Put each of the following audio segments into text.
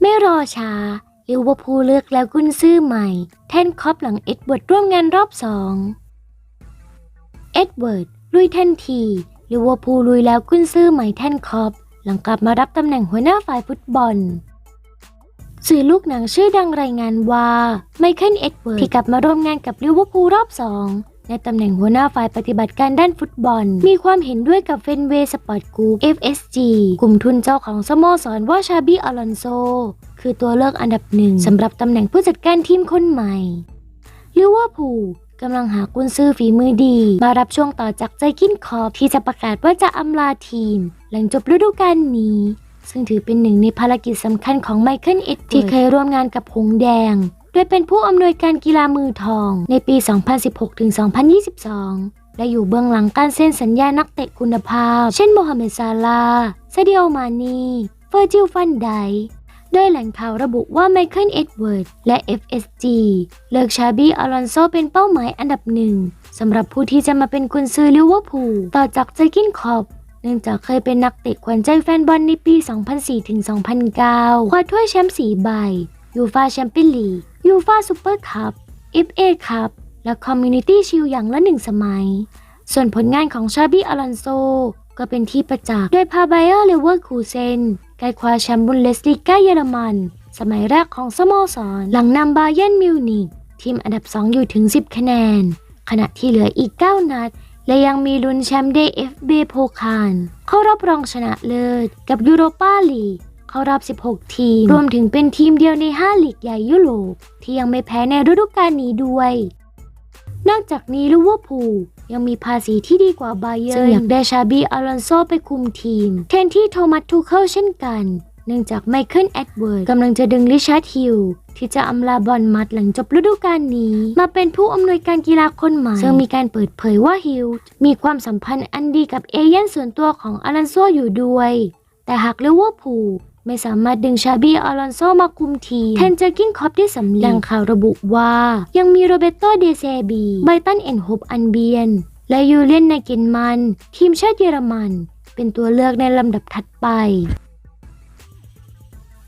ไม่รอช้าลิเวอร์พูลเลือกแล้วกุนซื้อใหม่ แทนคอปหลังเอ็ดเวิร์ดร่วมงานรอบสอง เอ็ดเวิร์ดลุยทันทีลิเวอร์พูลลุยแล้วกุนซื้อใหม่แทนคอปหลังกลับมารับตำแหน่งหัวหน้าฝ่ายฟุตบอลสื่อลูกหนังชื่อดังรายงานว่าไมเคิลเอ็ดเวิร์ดที่กลับมาร่วมงานกับลิเวอร์พูลรอบสอง ในตำแหน่งหัวหน้าฝ่ายปฏิบัติการด้านฟุตบอล มีความเห็นด้วยกับเฟนเวสปอร์ตกรุ๊ป FSG กลุ่มทุนเจ้าของสโมสรว่าชาบีอลอนโซ คือตัวเลือกอันดับหนึ่งสำหรับตำแหน่งผู้จัดการทีมคนใหม่ลิเวอร์พูลกำลังหากุนซื้อฝีมือดี มารับช่วงต่อจากใจกินคอบที่จะประกาศว่าจะอำลาทีม หลังจบฤดูกาลนี้ ซึ่งถือเป็นหนึ่งในภารกิจสำคัญของไมเคิลเอ็ดที่เคยร่วมงานกับหงแดง ยเป็นผู้อำนวยการกีฬามือทองในปี 2016-2022 และอยู่เบื้องหลังการเซ็นสัญญานักเตะคุณภาพ เช่นโมฮัมเหม็ดซาลาซาดิโอมานี เฟอร์จิลฟันไดค์โดยแหล่งข่าวระบุว่าไมเคิลเอ็ดเวิร์ดและ FSG เลือกชาบีอลอนโซเป็นเป้าหมายอันดับหนึ่งสำหรับผู้ที่จะมาเป็นกุนซือลิเวอร์พูลต่อจากเจอกินคอบเนื่องจากเคยเป็นนักเตะขวัญใจแฟนบอลในปี 2004-2009 คว้าถ้วยแชมป์4ใบยูฟาแชมเปี้ยนลีก ยูฟาซูเปอร์คัพ FA คัพและคอมมูนิตี้ชิลอย่างละหนึ่งสมัย ส่วนผลงานของชาบี้อลอนโซ ก็เป็นที่ประจักษ์โดยพาไบเออร์เลเวอร์คูเซนได้คว้าแชมป์บุนเลสลีกาเยอรมัน สมัยแรกของสโมสร หลังนำบาเยิร์นมิวนิกทีมอันดับ 2 อยู่ถึง 10 คะแนน ขณะที่เหลืออีก 9 นัด และยังมีลุ้นแชมป์ได้ FB โพคารเข้ารอบรองชนะเลิศกับยูโรปาลีก เข้ารอบ 16 ทีม รวมถึงเป็นทีมเดียวใน 5 ลีกใหญ่ยุโรป ที่ยังไม่แพ้ในฤดูกาลนี้ด้วย นอกจากนี้ลิเวอร์พูลยังมีภาษีที่ดีกว่าไบเยิร์นซึ่งอยากได้ชาบีอลอนโซไปคุมทีม แทนที่โทมัสทูเคิลเช่นกัน เนื่องจากไมเคิลแอดเวิร์ดกำลังจะดึงริชาร์ดฮิลที่จะอำลาบอลมัดหลังจบฤดูกาลนี้ มาเป็นผู้อำนวยการกีฬาคนใหม่ซึ่งมีการเปิดเผยว่าฮิลมีความสัมพันธ์อันดีกับเอเย่นส่วนตัวของอลันโซอยู่ด้วย แต่หากลิเวอร์พูล ไม่สามารถดึงชาบีอลอนโซมาคุมทีมแทนเจอร์กินคอปได้สำเร็จแหล่งข่าวระบุว่า ยังมีโรเบโตเดเซบีไบตันเอ็นโฮปอันเบียน และยูเลียนนาเกนมัน ทีมชาติเยอรมัน เป็นตัวเลือกในลำดับถัดไป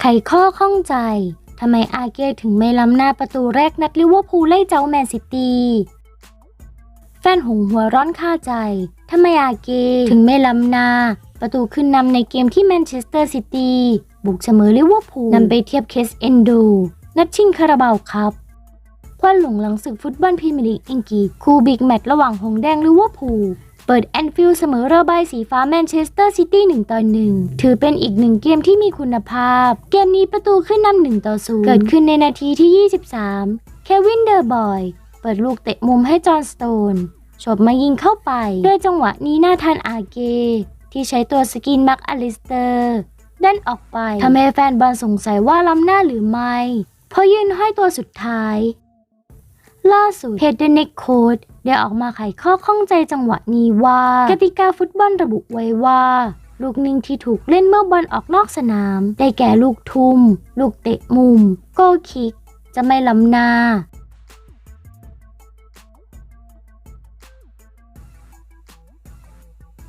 ไขข้อข้องใจทำไมอาเกถึงไม่ล้ำหน้าประตูแรกนัดลิเวอร์พูลไล่เจ้าแมนซิตี้แฟนหงหัวร้อนค่าใจทำไมอาเกถึงไม่ล้ำหน้า ประตูขึ้นนำในเกมที่แมนเชสเตอร์ซิตี้ บุกเสมอลิเวอร์พูลนำไปเทียบเคสเอนโด นัดชิงคาราบาวครับควันหลงหลังศึกฟุตบอลพรีเมียร์ลีกอังกฤษคู่บิ๊กแมตช์ระหว่างหงแดงลิเวอร์พูลเปิดแอนฟิลด์เสมอเรือใบสีฟ้าแมนเชสเตอร์ซิตี้1ต่อ1 ถือเป็นอีกหนึ่งเกมที่มีคุณภาพ เกมนี้ประตูขึ้นนำ1ต่อ0เกิดขึ้นในนาทีที่ 23 เควินเดอร์บอย เปิดลูกเตะมุมให้จอห์นสโตนฉบมายิงเข้าไป ด้วยจังหวะนี้หน้าทันอาเก ที่ใช้ตัวสกินมักอลิสเตอร์ ดันออกไปทำให้แฟนบอลสงสัยว่าล้ำหน้าหรือไม่เพราะยืนห้อยตัวสุดท้าย ล่าสุดเพจ The Next Code ได้ออกมาไขข้อข้องใจจังหวะนี้ว่ากติกาฟุตบอลระบุไว้ว่าลูกนึ่งที่ถูกเล่นเมื่อบอลออกนอกสนาม ได้แก่ลูกทุ่ม ลูกเตะมุม โกคิก จะไม่ล้ำหน้า